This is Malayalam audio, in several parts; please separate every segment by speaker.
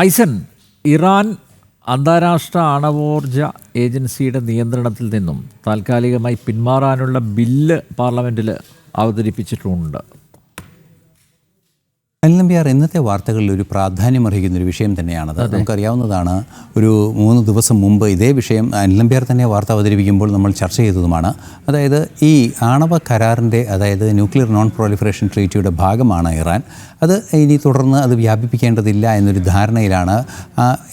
Speaker 1: ഐസൻ ഇറാൻ അന്താരാഷ്ട്ര ആണവോർജ ഏജൻസിയുടെ നിയന്ത്രണത്തിൽ നിന്നും താൽക്കാലികമായി പിന്മാറാനുള്ള ബില്ല് പാർലമെന്റിൽ അവതരിപ്പിച്ചിട്ടുണ്ട്.
Speaker 2: അനിൽ ഇന്നത്തെ വാർത്തകളിൽ ഒരു പ്രാധാന്യം അർഹിക്കുന്ന ഒരു വിഷയം തന്നെയാണത്. നമുക്കറിയാവുന്നതാണ് ഒരു മൂന്ന് ദിവസം മുമ്പ് ഇതേ വിഷയം അനിൽ തന്നെ വാർത്ത അവതരിപ്പിക്കുമ്പോൾ നമ്മൾ ചർച്ച ചെയ്തതുമാണ്. അതായത് ഈ ആണവ കരാറിന്റെ അതായത് ന്യൂക്ലിയർ നോൺ പ്രോലിഫറേഷൻ ട്രീറ്റിയുടെ ഭാഗമാണ് ഇറാൻ. അത് ഇനി തുടർന്ന് അത് വ്യാപിപ്പിക്കേണ്ടതില്ല എന്നൊരു ധാരണയിലാണ്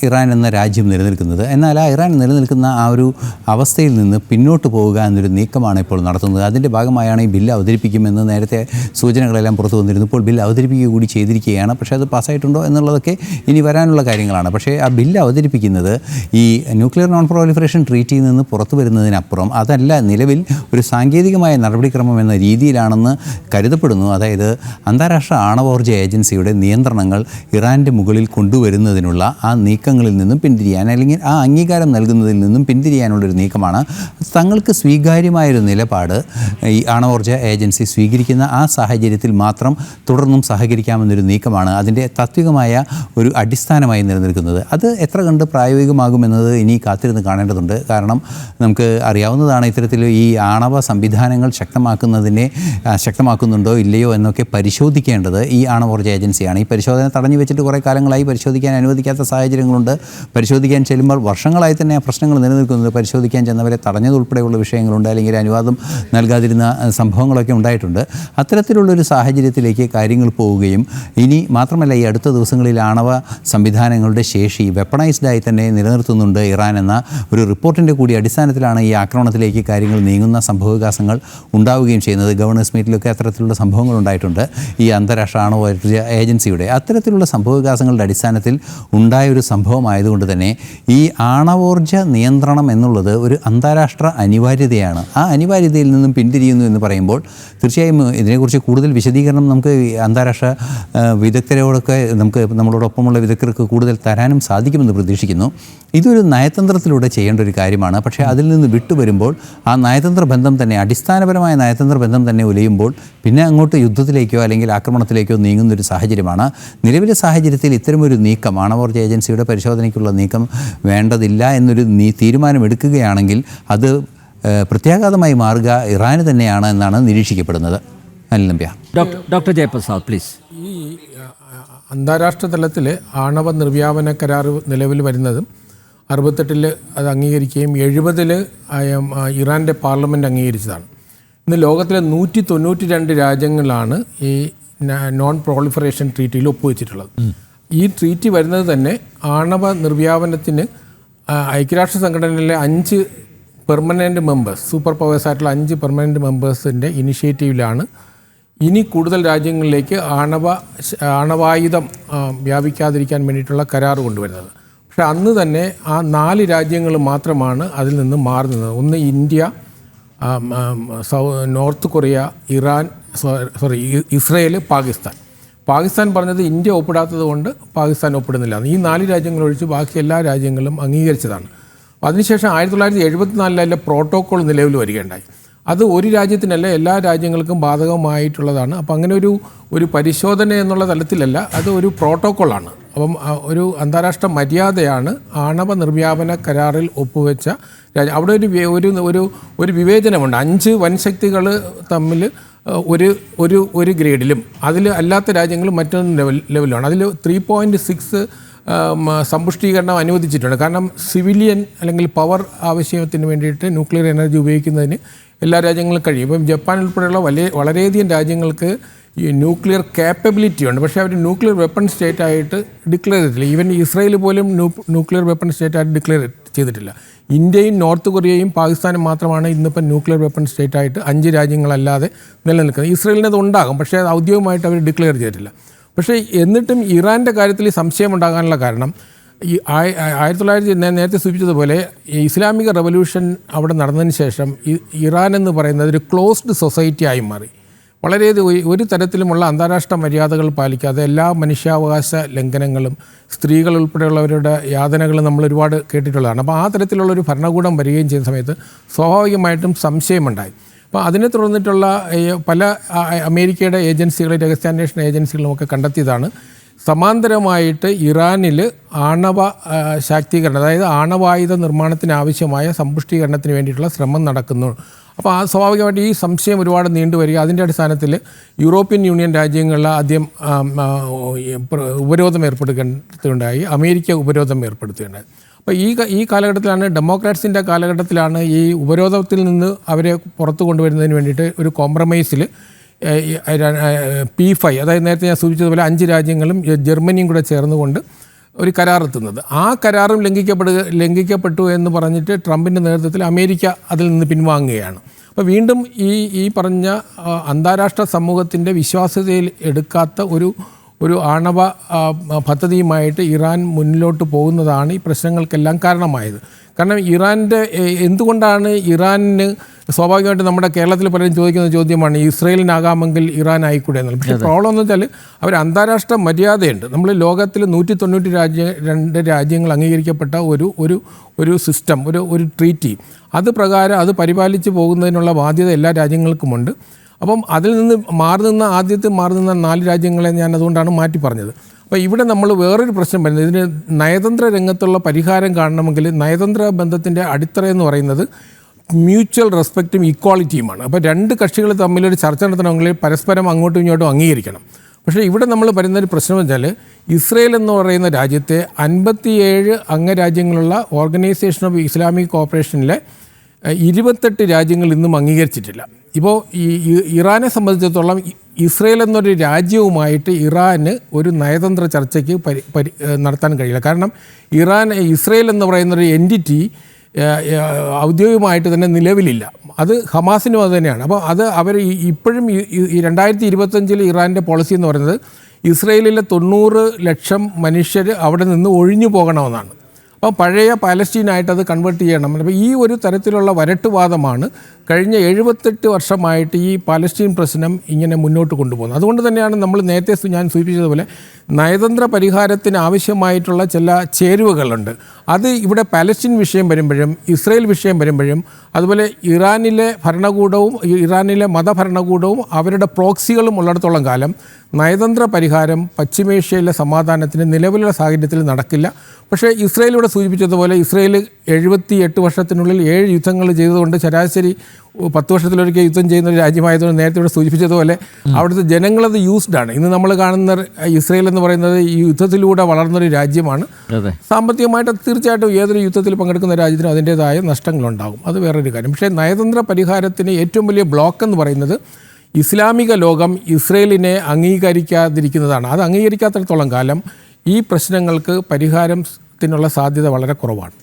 Speaker 2: ഇറാൻ എന്ന രാജ്യം നിലനിൽക്കുന്നത്. എന്നാൽ ആ ഇറാൻ നിലനിൽക്കുന്ന ആ ഒരു അവസ്ഥയിൽ നിന്ന് പിന്നോട്ട് പോവുക എന്നൊരു നീക്കമാണ് ഇപ്പോൾ നടത്തുന്നത്. അതിന്റെ ഭാഗമായാണ് ഈ ബില്ല് അവതരിപ്പിക്കുമെന്ന് നേരത്തെ സൂചനകളെല്ലാം പുറത്തു വന്നിരുന്നു. ഇപ്പോൾ ബില്ല് അവതരിപ്പിക്കുക കൂടി ചെയ്തിരിക്കുകയാണ്. പക്ഷേ അത് പാസ്സായിട്ടുണ്ടോ എന്നുള്ളതൊക്കെ ഇനി വരാനുള്ള കാര്യങ്ങളാണ്. പക്ഷേ ആ ബില്ല് അവതരിപ്പിക്കുന്നത് ഈ ന്യൂക്ലിയർ നോൺ പ്രോലിഫറേഷൻ ട്രീറ്റിയിൽ നിന്ന് പുറത്തു വരുന്നതിനപ്പുറം അതല്ല നിലവിൽ ഒരു സാങ്കേതികമായ നടപടിക്രമം എന്ന രീതിയിലാണെന്ന് കരുതപ്പെടുന്നു. അതായത് അന്താരാഷ്ട്ര ആണവോർജ ഏജൻസിയുടെ നിയന്ത്രണങ്ങൾ ഇറാന്റെ മുകളിൽ കൊണ്ടുവരുന്നതിനുള്ള ആ നീക്കങ്ങളിൽ നിന്നും പിന്തിരിയാൻ അല്ലെങ്കിൽ ആ അംഗീകാരം നൽകുന്നതിൽ നിന്നും പിന്തിരിയാനുള്ളൊരു നീക്കമാണ്. തങ്ങൾക്ക് സ്വീകാര്യമായൊരു നിലപാട് ഈ ആണവോർജ ഏജൻസി സ്വീകരിക്കുന്ന ആ സാഹചര്യത്തിൽ മാത്രം തുടർന്നും സഹകരിക്കാമെന്നൊരു നീക്കമാണ് അതിന്റെ താത്വികമായ ഒരു അടിസ്ഥാനമായി നിലനിൽക്കുന്നത്. അത് എത്ര കണ്ട് പ്രായോഗികമാകുമെന്നത് ഇനി കാത്തിരുന്ന് കാണേണ്ടതുണ്ട്. കാരണം നമുക്ക് അറിയാവുന്നതാണ് ഇത്തരത്തിൽ ഈ ആണവ സംവിധാനങ്ങൾ ശക്തമാക്കുന്നതിനെ ശക്തമാക്കുന്നുണ്ടോ ഇല്ലയോ എന്നൊക്കെ പരിശോധിക്കേണ്ടത് ഈ ആണവോർജ ഏജൻസിയാണ്. ഈ പരിശോധന തടഞ്ഞു വെച്ചിട്ട് കുറേ കാലങ്ങളായി പരിശോധിക്കാൻ അനുവദിക്കാത്ത സാഹചര്യങ്ങളുണ്ട്. പരിശോധിക്കാൻ ചെല്ലുമ്പോൾ വർഷങ്ങളായി തന്നെ ആ പ്രശ്നങ്ങൾ നിലനിൽക്കുന്നത് പരിശോധിക്കാൻ ചെന്നവരെ തടഞ്ഞതുൾപ്പെടെയുള്ള വിഷയങ്ങളുണ്ട്. അല്ലെങ്കിൽ അനുവാദം നൽകാതിരുന്ന സംഭവങ്ങളൊക്കെ ഉണ്ടായിട്ടുണ്ട്. അത്തരത്തിലുള്ളൊരു സാഹചര്യത്തിലേക്ക് കാര്യങ്ങൾ പോവുകയും ഇനി മാത്രമല്ല ഈ അടുത്ത ദിവസങ്ങളിൽ ആണവ സംവിധാനങ്ങളുടെ ശേഷി വെപ്പണൈസ്ഡായി തന്നെ നിലനിർത്തുന്നുണ്ട് ഇറാൻ എന്ന ഒരു റിപ്പോർട്ടിന്റെ കൂടി അടിസ്ഥാനത്തിലാണ് ഈ ആക്രമണത്തിലേക്ക് കാര്യങ്ങൾ നീങ്ങുന്ന സംഭവവികാസങ്ങൾ ഉണ്ടാവുകയും ചെയ്യുന്നത്. ഗവർണേഴ്സ് മീറ്റിലൊക്കെ അത്തരത്തിലുള്ള സംഭവങ്ങൾ ഉണ്ടായിട്ടുണ്ട്. ഈ അന്താരാഷ്ട്ര ആണവോർജ ഏജൻസിയുടെ അത്തരത്തിലുള്ള സംഭവവികാസങ്ങളുടെ അടിസ്ഥാനത്തിൽ ഉണ്ടായ ഒരു സംഭവമായതുകൊണ്ട് തന്നെ ഈ ആണവോർജ നിയന്ത്രണം എന്നുള്ളത് ഒരു അന്താരാഷ്ട്ര അനിവാര്യതയാണ്. ആ അനിവാര്യതയിൽ നിന്നും പിന്തിരിയുന്നു എന്ന് പറയുമ്പോൾ തീർച്ചയായും ഇതിനെക്കുറിച്ച് കൂടുതൽ വിശദീകരണം നമുക്ക് അന്താരാഷ്ട്ര വിദഗ്ധരോടൊക്കെ നമുക്ക് നമ്മളോടൊപ്പമുള്ള വിദഗ്ധർക്ക് കൂടുതൽ തരാനും സാധിക്കുമെന്ന് പ്രതീക്ഷിക്കുന്നു. ഇതൊരു നയതന്ത്രത്തിലൂടെ ചെയ്യേണ്ട ഒരു കാര്യമാണ്. പക്ഷേ അതിൽ നിന്ന് വിട്ടുവരുമ്പോൾ ആ നയതന്ത്ര ബന്ധം തന്നെ അടിസ്ഥാനപരമായ നയതന്ത്ര ബന്ധം തന്നെ ഉലയുമ്പോൾ പിന്നെ അങ്ങോട്ട് യുദ്ധത്തിലേക്കോ അല്ലെങ്കിൽ ആക്രമണത്തിലേക്കോ നീങ്ങുന്ന ഒരു സാഹചര്യമാണ്. നിലവിലെ സാഹചര്യത്തിൽ ഇത്തരമൊരു നീക്കം ആണവോർജ ഏജൻസിയുടെ പരിശോധനയ്ക്കുള്ള നീക്കം വേണ്ടതില്ല എന്നൊരു നീ തീരുമാനമെടുക്കുകയാണെങ്കിൽ അത് പ്രത്യാഘാതമായി മാറുക ഇറാന് തന്നെയാണ് എന്നാണ് നിരീക്ഷിക്കപ്പെടുന്നത്. Anil Nambiar.
Speaker 1: Doctor doctor Jayaprasad please.
Speaker 3: ഈ അന്താരാഷ്ട്ര തലത്തിൽ ആണവ നിർവ്യാപന കരാർ നിലവിൽ വരുന്നതും അറുപത്തെട്ടിൽ അത് അംഗീകരിക്കുകയും എഴുപതിൽ ഇറാന്റെ പാർലമെന്റ് അംഗീകരിച്ചതാണ്. ഇന്ന് ലോകത്തിലെ നൂറ്റി തൊണ്ണൂറ്റി രണ്ട് രാജ്യങ്ങളാണ് ഈ നോൺ പ്രോളിഫറേഷൻ ട്രീറ്റിയിൽ ഒപ്പുവെച്ചിട്ടുള്ളത്. ഈ ട്രീറ്റി വരുന്നത് തന്നെ ആണവ നിർവ്യാപനത്തിന് ഐക്യരാഷ്ട്ര സംഘടനയിലെ അഞ്ച് പെർമനന്റ് മെമ്പേഴ്സ് സൂപ്പർ പവേഴ്സ് ആയിട്ടുള്ള അഞ്ച് പെർമനന്റ് മെമ്പേഴ്സിന്റെ ഇനിഷ്യേറ്റീവിലാണ് ഇനി കൂടുതൽ രാജ്യങ്ങളിലേക്ക് ആണവ ആണവായുധം വ്യാപിക്കാതിരിക്കാൻ വേണ്ടിയിട്ടുള്ള കരാർ കൊണ്ടുവരുന്നത്. പക്ഷെ അന്ന് തന്നെ ആ നാല് രാജ്യങ്ങൾ മാത്രമാണ് അതിൽ നിന്ന് മാറി നിന്നത്. ഒന്ന് ഇന്ത്യ സൗ North Korea Iran sorry Israel Pakistan. Pakistan പറഞ്ഞത് ഇന്ത്യ ഒപ്പിടാത്തത് കൊണ്ട് പാകിസ്ഥാൻ ഒപ്പിടുന്നില്ല. ഈ നാല് രാജ്യങ്ങൾ ഒഴിച്ച് ബാക്കി എല്ലാ രാജ്യങ്ങളും അംഗീകരിച്ചതാണ്. അതിനുശേഷം ആയിരത്തി തൊള്ളായിരത്തി എഴുപത്തിനാലിലെ പ്രോട്ടോക്കോൾ നിലവിൽ വരികയുണ്ടായി. അത് ഒരു രാജ്യത്തിനല്ല എല്ലാ രാജ്യങ്ങൾക്കും ബാധകമായിട്ടുള്ളതാണ്. അപ്പം അങ്ങനെ ഒരു ഒരു പരിശോധന എന്നുള്ള തലത്തിലല്ല അത് ഒരു പ്രോട്ടോക്കോളാണ്. അപ്പം ഒരു അന്താരാഷ്ട്ര മര്യാദയാണ് ആണവ നിർവ്യാപന കരാറിൽ ഒപ്പുവെച്ച രാജ്യം. അവിടെ ഒരു ഒരു ഒരു വിവേചനമുണ്ട്. അഞ്ച് വൻശക്തികൾ തമ്മിൽ ഒരു ഒരു ഒരു ഗ്രേഡിലും. അതിൽ അല്ലാത്ത രാജ്യങ്ങൾ മറ്റൊരു ലെവൽ ലെവലാണ് അതിൽ ത്രീ പോയിന്റ് സിക്സ് സമ്പുഷ്ടീകരണം അനുവദിച്ചിട്ടുണ്ട്. കാരണം സിവിലിയൻ അല്ലെങ്കിൽ പവർ ആവശ്യത്തിന് വേണ്ടിയിട്ട് ന്യൂക്ലിയർ എനർജി ഉപയോഗിക്കുന്നതിന് എല്ലാ രാജ്യങ്ങളും കഴിയും. ഇപ്പം ജപ്പാൻ ഉൾപ്പെടെയുള്ള വലിയ വളരെയധികം രാജ്യങ്ങൾക്ക് ഈ ന്യൂക്ലിയർ കാപ്പബിലിറ്റി ഉണ്ട്. പക്ഷേ അവർ ന്യൂക്ലിയർ വെപ്പൺ സ്റ്റേറ്റ് ആയിട്ട് ഡിക്ലെയർ ചെയ്തിട്ടില്ല. ഈവൻ ഇസ്രയേൽ പോലും ന്യൂക്ലിയർ വെപ്പൺ സ്റ്റേറ്റ് ആയിട്ട് ഡിക്ലെയർ ചെയ്തിട്ടില്ല. ഇന്ത്യയും നോർത്ത് കൊറിയയും പാകിസ്ഥാനും മാത്രമാണ് ഇന്നിപ്പം ന്യൂക്ലിയർ വെപ്പൺ സ്റ്റേറ്റ് ആയിട്ട് അഞ്ച് രാജ്യങ്ങളല്ലാതെ നിലനിൽക്കുന്നത്. ഇസ്രയേലിന് അത് ഉണ്ടാകും പക്ഷേ അത് ഔദ്യോഗികമായിട്ട് അവർ ഡിക്ലെയർ ചെയ്തിട്ടില്ല. പക്ഷേ എന്നിട്ടും ഇറാന്റെ കാര്യത്തിൽ സംശയം ഉണ്ടാകാനുള്ള കാരണം ഈ ആയ- ആയിരത്തി തൊള്ളായിരത്തി നേരത്തെ സൂചിപ്പിച്ചതുപോലെ ഇസ്ലാമിക റവല്യൂഷൻ അവിടെ നടന്നതിന് ശേഷം ഇറാൻ എന്ന് പറയുന്നത് ഒരു ക്ലോസ്ഡ് സൊസൈറ്റി ആയി മാറി. വളരെ ഒരു തരത്തിലുമുള്ള അന്താരാഷ്ട്ര മര്യാദകൾ പാലിക്കാതെ എല്ലാ മനുഷ്യാവകാശ ലംഘനങ്ങളും സ്ത്രീകൾ ഉൾപ്പെടെയുള്ളവരുടെ യാതനകളും നമ്മൾ ഒരുപാട് കേട്ടിട്ടുള്ളതാണ്. അപ്പോൾ ആ തരത്തിലുള്ളൊരു ഭരണകൂടം വരികയും ചെയ്യുന്ന സമയത്ത് സ്വാഭാവികമായിട്ടും സംശയമുണ്ടായി. അപ്പോൾ അതിനെ തുടർന്നിട്ടുള്ള പല അമേരിക്കയുടെ ഏജൻസികളും രഹസ്യാന്വേഷണ ഏജൻസികളും ഒക്കെ കണ്ടെത്തിയതാണ്. സമാന്തരമായിട്ട് ഇറാനിൽ ആണവ ശാക്തീകരണം അതായത് ആണവായുധ നിർമ്മാണത്തിന് ആവശ്യമായ സമ്പുഷ്ടീകരണത്തിന് വേണ്ടിയിട്ടുള്ള ശ്രമം നടക്കുന്നു. അപ്പോൾ ആ സ്വാഭാവികമായിട്ട് ഈ സംശയം ഒരുപാട് നീണ്ടുവരിക അതിന്റെ അടിസ്ഥാനത്തിൽ യൂറോപ്യൻ യൂണിയൻ രാജ്യങ്ങളിൽ ആദ്യം ഉപരോധം ഏർപ്പെടുത്തുകയുണ്ടായി അമേരിക്ക ഉപരോധം ഏർപ്പെടുത്തുകയുണ്ടായി അപ്പോൾ ഈ ഈ കാലഘട്ടത്തിലാണ് ഡെമോക്രാറ്റ്സിന്റെ കാലഘട്ടത്തിലാണ് ഈ ഉപരോധത്തിൽ നിന്ന് അവരെ പുറത്തു കൊണ്ടുവരുന്നതിന് വേണ്ടിയിട്ട് ഒരു കോംപ്രമൈസിൽ പി ഫൈവ് അതായത് നേരത്തെ ഞാൻ സൂചിപ്പിച്ചതുപോലെ അഞ്ച് രാജ്യങ്ങളും ജർമ്മനിയും കൂടെ ചേർന്നുകൊണ്ട് ഒരു കരാറെത്തുന്നത് ആ കരാറും ലംഘിക്കപ്പെടുക ലംഘിക്കപ്പെട്ടു എന്ന് പറഞ്ഞിട്ട് ട്രംപിന്റെ നേതൃത്വത്തിൽ അമേരിക്ക അതിൽ നിന്ന് പിൻവാങ്ങുകയാണ്. അപ്പോൾ വീണ്ടും ഈ ഈ പറഞ്ഞ അന്താരാഷ്ട്ര സമൂഹത്തിന്റെ വിശ്വാസ്യതയിൽ എടുക്കാത്ത ഒരു ഒരു ആണവ പദ്ധതിയുമായിട്ട് ഇറാൻ മുന്നിലോട്ട് പോകുന്നതാണ് ഈ പ്രശ്നങ്ങൾക്കെല്ലാം കാരണമായത്. കാരണം ഇറാന്റെ എന്തുകൊണ്ടാണ് ഇറാനിന് സ്വാഭാവികമായിട്ട് നമ്മുടെ കേരളത്തിൽ പലരും ചോദിക്കുന്ന ചോദ്യമാണ് ഇസ്രയേലിനാകാമെങ്കിൽ ഇറാൻ ആയിക്കൂടെ എന്നുള്ളത് പക്ഷേ പ്രോബ്ലം എന്ന് വെച്ചാൽ അവർ അന്താരാഷ്ട്ര മര്യാദയുണ്ട്. നമ്മൾ ലോകത്തിൽ നൂറ്റി തൊണ്ണൂറ്റി രാജ്യ രണ്ട് രാജ്യങ്ങൾ അംഗീകരിക്കപ്പെട്ട ഒരു ഒരു ഒരു സിസ്റ്റം ഒരു ഒരു ട്രീറ്റി അത് പ്രകാരം അത് പരിപാലിച്ച് പോകുന്നതിനുള്ള ബാധ്യത എല്ലാ രാജ്യങ്ങൾക്കുമുണ്ട്. അപ്പം അതിൽ നിന്ന് മാറി നിന്ന ആദ്യത്തെ മാറി നിന്ന നാല് രാജ്യങ്ങളെ ഞാൻ അതുകൊണ്ടാണ് മാറ്റി പറഞ്ഞത്. അപ്പോൾ ഇവിടെ നമ്മൾ വേറൊരു പ്രശ്നം വരുന്നത്. ഇതിന് നയതന്ത്ര രംഗത്തുള്ള പരിഹാരം കാണണമെങ്കിൽ നയതന്ത്ര ബന്ധത്തിന്റെ അടിത്തറ എന്ന് പറയുന്നത് മ്യൂച്വൽ റെസ്പെക്റ്റും ഈക്വാളിറ്റിയുമാണ് അപ്പോൾ രണ്ട് കക്ഷികൾ തമ്മിലൊരു ചർച്ച നടത്തണമെങ്കിൽ പരസ്പരം അങ്ങോട്ടും ഇങ്ങോട്ടും അംഗീകരിക്കണം. പക്ഷേ ഇവിടെ നമ്മൾ പറയുന്ന ഒരു പ്രശ്നം വെച്ചാൽ ഇസ്രയേൽ എന്ന് പറയുന്ന രാജ്യത്തെ അൻപത്തിയേഴ് അംഗരാജ്യങ്ങളുള്ള ഓർഗനൈസേഷൻ ഓഫ് ഇസ്ലാമിക് കോപ്പറേഷനിലെ ഇരുപത്തെട്ട് രാജ്യങ്ങൾ ഇന്നും അംഗീകരിച്ചിട്ടില്ല. ഇപ്പോൾ ഈ ഇറാനെ സംബന്ധിച്ചിടത്തോളം ഇസ്രയേൽ എന്നൊരു രാജ്യവുമായിട്ട് ഇറാന് ഒരു നയതന്ത്ര ചർച്ചയ്ക്ക് നടത്താൻ കഴിയില്ല. കാരണം ഇറാൻ ഇസ്രയേൽ എന്ന് പറയുന്ന ഒരു എന്റിറ്റി ഔദ്യോഗികമായിട്ട് തന്നെ നിലവിലില്ല. അത് ഹമാസിനും അത് തന്നെയാണ്. അപ്പോൾ അത് അവർ ഇപ്പോഴും ഈ രണ്ടായിരത്തി ഇരുപത്തഞ്ചിൽ ഇറാന്റെ പോളിസി എന്ന് പറയുന്നത് ഇസ്രയേലിലെ തൊണ്ണൂറ് ലക്ഷം മനുഷ്യർ അവിടെ നിന്ന് ഒഴിഞ്ഞു പോകണമെന്നാണ്. അപ്പോൾ പഴയ പാലസ്റ്റീനായിട്ട് അത് കൺവേർട്ട് ചെയ്യണം. അപ്പോൾ ഈ ഒരു തരത്തിലുള്ള വരട്ടുവാദമാണ് കഴിഞ്ഞ എഴുപത്തെട്ട് വർഷമായിട്ട് ഈ പാലസ്റ്റീൻ പ്രശ്നം ഇങ്ങനെ മുന്നോട്ട് കൊണ്ടുപോകുന്നത് അതുകൊണ്ട് തന്നെയാണ് നമ്മൾ നേരത്തെ ഞാൻ സൂചിപ്പിച്ചതുപോലെ നയതന്ത്ര പരിഹാരത്തിന് ആവശ്യമായിട്ടുള്ള ചില ചേരുവകളുണ്ട്. അത് ഇവിടെ പാലസ്റ്റീൻ വിഷയം വരുമ്പോഴും ഇസ്രയേൽ വിഷയം വരുമ്പോഴും അതുപോലെ ഇറാനിലെ ഭരണകൂടവും ഇറാനിലെ മതഭരണകൂടവും അവരുടെ പ്രോക്സികളും ഉള്ളിടത്തോളം കാലം നയതന്ത്ര പരിഹാരം പശ്ചിമേഷ്യയിലെ സമാധാനത്തിന് നിലവിലുള്ള സാഹചര്യത്തിൽ നടക്കില്ല. പക്ഷേ ഇസ്രയേലിവിടെ സൂചിപ്പിച്ചതുപോലെ ഇസ്രയേൽ എഴുപത്തി എട്ട് വർഷത്തിനുള്ളിൽ ഏഴ് യുദ്ധങ്ങൾ ചെയ്തുകൊണ്ട് ശരാശരി പത്ത് വർഷത്തിലൊരിക്കൽ യുദ്ധം ചെയ്യുന്ന ഒരു രാജ്യമായതുകൊണ്ട് നേരത്തെ ഇവിടെ സൂചിപ്പിച്ചതുപോലെ അവിടുത്തെ ജനങ്ങളത് യൂസ്ഡ് ആണ്. ഇന്ന് നമ്മൾ കാണുന്ന ഇസ്രയേൽ എന്ന് പറയുന്നത് ഈ യുദ്ധത്തിലൂടെ വളർന്നൊരു രാജ്യമാണ്. സാമ്പത്തികമായിട്ട് തീർച്ചയായിട്ടും ഏതൊരു യുദ്ധത്തിൽ പങ്കെടുക്കുന്ന രാജ്യത്തിനും അതിന്റേതായ നഷ്ടങ്ങളുണ്ടാകും. അത് വേറൊരു കാര്യം. പക്ഷേ നയതന്ത്ര പരിഹാരത്തിന് ഏറ്റവും വലിയ ബ്ലോക്ക് എന്ന് പറയുന്നത് ഇസ്ലാമിക ലോകം ഇസ്രയേലിനെ അംഗീകരിക്കാതിരിക്കുന്നതാണ്. അത് അംഗീകരിക്കാത്തിടത്തോളം കാലം ഈ പ്രശ്നങ്ങൾക്ക് പരിഹാരത്തിനുള്ള സാധ്യത വളരെ കുറവാണ്.